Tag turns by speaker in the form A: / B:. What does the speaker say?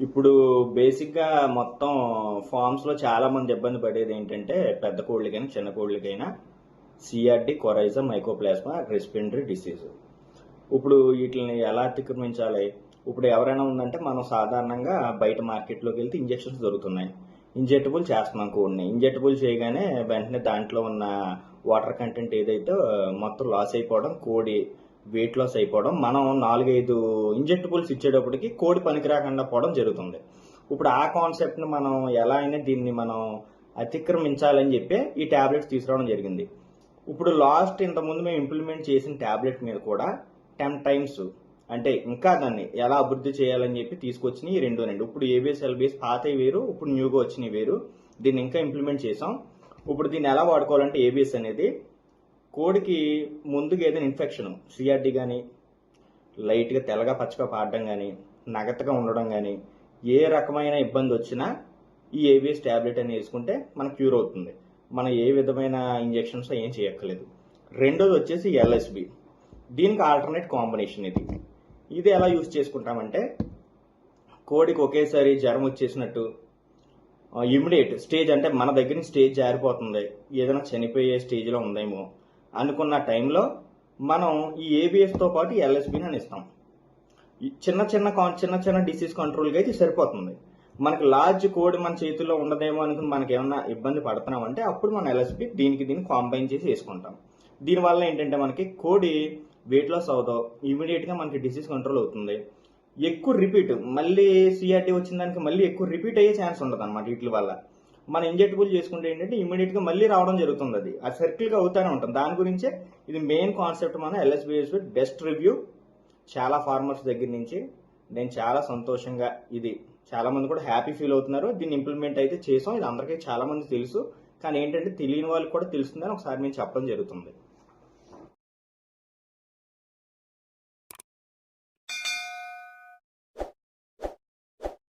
A: ఇప్పుడు బేసిక్గా మొత్తం ఫార్మ్స్లో చాలామంది ఇబ్బంది పడేది ఏంటంటే పెద్ద కోళ్ళకైనా చిన్న కోళ్ళకైనా CRD coryza mycoplasma respiratory disease ఇప్పుడు వీటిని ఎలా అతిక్రమించాలి? ఇప్పుడు ఎవరైనా ఉందంటే మనం సాధారణంగా బయట మార్కెట్లోకి వెళ్తే ఇంజెక్షన్స్ దొరుకుతున్నాయి. ఇంజెక్టబుల్ చేస్తున్నాం కోడిని. ఇంజెక్టబుల్ చేయగానే వెంటనే దాంట్లో ఉన్న వాటర్ కంటెంట్ ఏదైతే మొత్తం లాస్ అయిపోవడం కోడి వెయిట్ లాస్ అయిపోవడం మనం నాలుగైదు ఇంజెక్టబుల్స్ ఇచ్చేటప్పటికి కోడి పనికి రాకుండా పోవడం జరుగుతుంది. ఇప్పుడు ఆ కాన్సెప్ట్ని మనం ఎలా అయినా దీన్ని మనం అతిక్రమించాలని చెప్పి ఈ టాబ్లెట్స్ తీసుకురావడం జరిగింది. ఇప్పుడు లాస్ట్ ఇంతకుముందు మేము ఇంప్లిమెంట్ చేసిన ట్యాబ్లెట్ మీద కూడా టెన్ టైమ్స్ అంటే ఇంకా దాన్ని ఎలా అభివృద్ధి చేయాలని చెప్పి తీసుకొచ్చినాయి ఈ రెండు రెండు ఇప్పుడు ఏబిఎస్ ఎల్బిఎస్ పాతవి వేరు ఇప్పుడు న్యూగా వచ్చినవి వేరు. దీన్ని ఇంకా ఇంప్లిమెంట్ చేసాం ఇప్పుడు దీన్ని ఎలా వాడుకోవాలంటే ఏబిఎస్ అనేది కోడికి ముందుగా ఏదైనా ఇన్ఫెక్షన్ సిఆర్డి కానీ లైట్గా తెల్లగా పచ్చగా పాడడం కానీ నగతగా ఉండడం కానీ ఏ రకమైన ఇబ్బంది వచ్చినా ఈ ఏబిఎస్ ట్యాబ్లెట్ అని వేసుకుంటే మనకు క్యూర్ అవుతుంది. మనం ఏ విధమైన ఇంజెక్షన్స్ ఏం చేయక్కర్లేదు. రెండోది వచ్చేసి ఎల్ఎస్బి. దీనికి ఆల్టర్నేట్ కాంబినేషన్ ఇది. ఇది ఎలా యూస్ చేసుకుంటామంటే కోడికి ఒకేసారి జ్వరం వచ్చేసినట్టు ఇమిడియట్ స్టేజ్ అంటే మన దగ్గర స్టేజ్ జారిపోతుంది. ఏదైనా చనిపోయే స్టేజ్లో ఉందేమో. అనుకున్న టైంలో మనం ఈ ఏబిఎస్తో పాటు ఎల్ఎస్బిని అని ఇస్తాం చిన్న చిన్న చిన్న చిన్న డిసీజ్ కంట్రోల్కి అయితే సరిపోతుంది. మనకి లార్జ్ కోడ్ మన చేతిలో ఉండదేమో అనుకుని మనకి ఏమన్నా ఇబ్బంది పడుతున్నామంటే అప్పుడు మనం ఎల్ఎస్బి దీనికి దీన్ని కాంబైన్ చేసి వేసుకుంటాం. దీనివల్ల ఏంటంటే మనకి కోడి వెయిట్ లాస్ అవుతాం ఇమీడియట్గా మనకి డిసీజ్ కంట్రోల్ అవుతుంది. ఎక్కువ రిపీట్ మళ్ళీ సిఆర్టీ వచ్చిన దానికి మళ్ళీ ఎక్కువ రిపీట్ అయ్యే ఛాన్స్ ఉండదు అనమాట వీటి వల్ల. మనం ఇంజెక్టబుల్ చేసుకుంటే ఏంటంటే ఇమీడియట్గా మళ్ళీ రావడం జరుగుతుంది అది. ఆ సర్కిల్గా అవుతూనే ఉంటుంది. దాని గురించే ఇది మెయిన్ కాన్సెప్ట్ మన ఎల్ఎస్బిఎస్ బెస్ట్ రివ్యూ చాలా ఫార్మర్స్ దగ్గర నుంచి నేను చాలా సంతోషంగా ఇది చాలామంది కూడా హ్యాపీ ఫీల్ అవుతున్నారు. దీన్ని ఇంప్లిమెంట్ అయితే చేసాం. ఇది అందరికీ చాలామంది తెలుసు. కానీ ఏంటంటే తెలియని వాళ్ళకి కూడా తెలుస్తుందని ఒకసారి నేను చెప్పడం జరుగుతుంది.